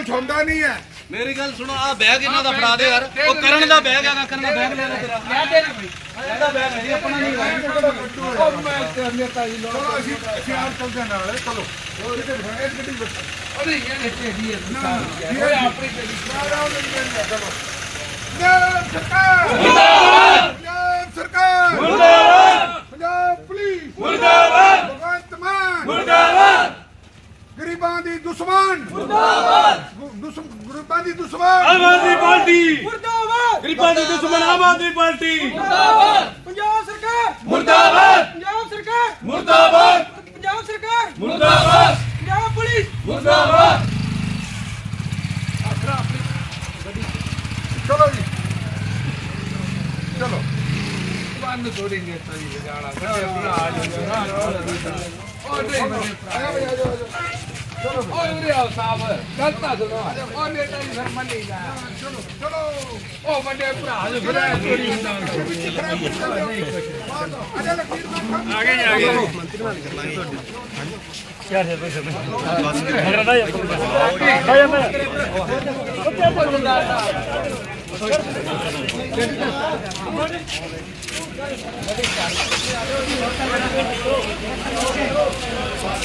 ਕੁਝ ਹੁੰਦਾ ਨਹੀਂ ਹੈ। ਮੇਰੀ ਗੱਲ ਸੁਣੋ ਆ ਬੈਗ ਇਹਨਾਂ ਦਾ ਫੜਾ ਦੇ ਯਾਰ। ਉਹ ਕਰਨ ਦਾ ਬੈਗ ਹੈਗਾ ਕਰਨ ਦਾ ਬੈਗ ਲੈ ਲੈ ਤੇਰਾ। ਮੈਂ ਦੇਣਾ ਬਈ। ਇਹਦਾ ਬੈਗ ਹੈ ਜੀ ਆਪਣਾ ਨਹੀਂ ਹੈਗਾ। ਉਹ ਮੈਂ ਤੇ ਨੇਤਾ ਜੀ ਚਲੋ ਅਸੀਂ ਆਪ ਚੱਲਦੇ ਨਾਲ ਚਲੋ। ਉਹ ਕਿਤੇ ਇਸ ਗੱਡੀ ਵਿੱਚ ਅਰੇ ਇਹ ਇੱਥੇ ਦੀ ਨਾ ਹੈ ਓਏ ਆਪਣੀ ਤੇਰੀ ਚਲੋ। ਪੰਜਾਬ ਸਰਕਾਰ ਮੁਰਦਾਬਾਦ ਪੰਜਾਬ ਸਰਕਾਰ ਮੁਰਦਾਬਾਦ ਪੰਜਾਬ ਪੁਲਿਸ ਮੁਰਦਾਬਾਦ ਭਗਵੰਤ ਮਾਨ ਮੁਰਦਾਬਾਦ ਗਰੀਬਾਂ ਦੀ ਦੁਸ਼ਮਣ। ਮੁਰਦਾਬਾਦ। ਗਰੀਬਾਂ ਦੀ ਦੁਸ਼ਮਣ। ਆਮ ਆਦਮੀ ਪਾਰਟੀ। ਮੁਰਦਾਬਾਦ। ਗਰੀਬਾਂ ਦੀ ਦੁਸ਼ਮਣ ਆਮ ਆਦਮੀ ਪਾਰਟੀ। ਮੁਰਦਾਬਾਦ। ਪੰਜਾਬ ਸਰਕਾਰ। ਮੁਰਦਾਬਾਦ। ਪੰਜਾਬ ਸਰਕਾਰ। ਮੁਰਦਾਬਾਦ। ਪੰਜਾਬ ਸਰਕਾਰ। ਮੁਰਦਾਬਾਦ। ਪੰਜਾਬ ਪੁਲਿਸ। ਮੁਰਦਾਬਾਦ। ਚਲੋ ਜੀ। ਚਲੋ। ਬੰਦ ਥੋੜੀ ਨੇਤਾ ਜੀ ਲਗਾਣਾ ਬੜੇ ਭਰਾ ਆ ਜਾਓ ਓ ਨਹੀਂ ਮੇਰੇ ਭਰਾ ਆ ਜਾ ਆ ਜਾ ਚਲੋ ਓਏ ਉਰੇ ਆਓ ਸਾਹਿਬ। ਗੱਲ ਤਾਂ ਸੁਣੋ। ਓ ਨੇਤਾ ਜੀ ਫਿਰ ਮੰਨੀ ਜਾ। ਚਲੋ ਚਲੋ। ਓ ਵੱਡੇ ਭਰਾ ਜੋ ਫਿਰ ਥੋੜੀ ਹੁੰਦਾ ਅਜਾ ਲਖੀਰ ਨੂੰ ਗੱਡੀ ਕੋ। ਚਾਵਣੀ ਗੱਡੀ ਸਾਡੇ ਮੁਲਾਜ਼ਮਾਂ ਨੂੰ ਮੈਂ ਬਸ ਜਾਉਣਾ ਵੱਡੇ ਭਰਾ ਜੋ ਯਾਰ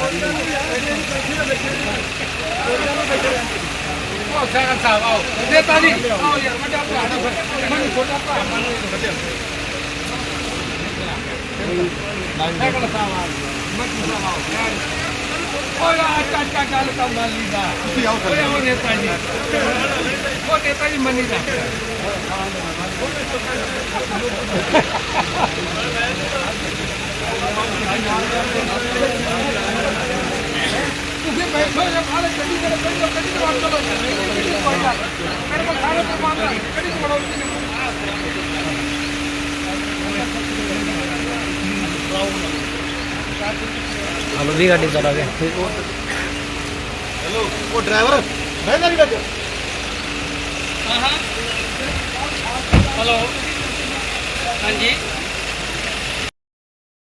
ਉਹ ਸਾਰਾ ਸਾਹਿਬ ਆਓ ਨੇਤਾ ਜੀ ਆਓ ਯਾਰ ਵੱਡਾ ਭਰਾ ਜੀ ਮੈਨੂੰ ਛੋਟਾ ਭਰਾ ਮੰਨ ਸਾਈਕਲ ਸਾਹਿਬ ਆ ਮੱਕੀ ਸਾਹਿਬ ਆਓ ਓਏ ਆ ਚਾਚਾ ਗੱਲ ਤਾਂ ਮੰਨੀ ਦਾ ਤੁਸੀਂ ਆਓ ਓਏ ਉਹ ਨੇਤਾ ਜੀ ਉਹ ਨੇਤਾ ਜੀ ਮੰਨੀ ਦਾ ਤੁਸੀਂ ਬੈਠੋ ਜਾਂ ਖਾਲੇ ਗੱਡੀ ਦੇ ਬੈਠੋ ਗੱਡੀ ਦੇ ਵਾਂਗ ਚਲੋ ਗੱਡੀ ਦੇ ਕੋਈ ਗੱਲ ਮੇਰੇ ਕੋਲ ਖਾਣੇ ਤੇ ਮਾਨ ਗੱਡੀ ਚ ਬੜੋ ਹਲੋ ਦੀ ਗੱਡੀ ਚਲਾ ਗਿਆ ਉਹ ਡਰਾਈਵਰ ਬਹਿ ਜਾ ਵਿੱਚ ਹਲੋ ਹਾਂਜੀ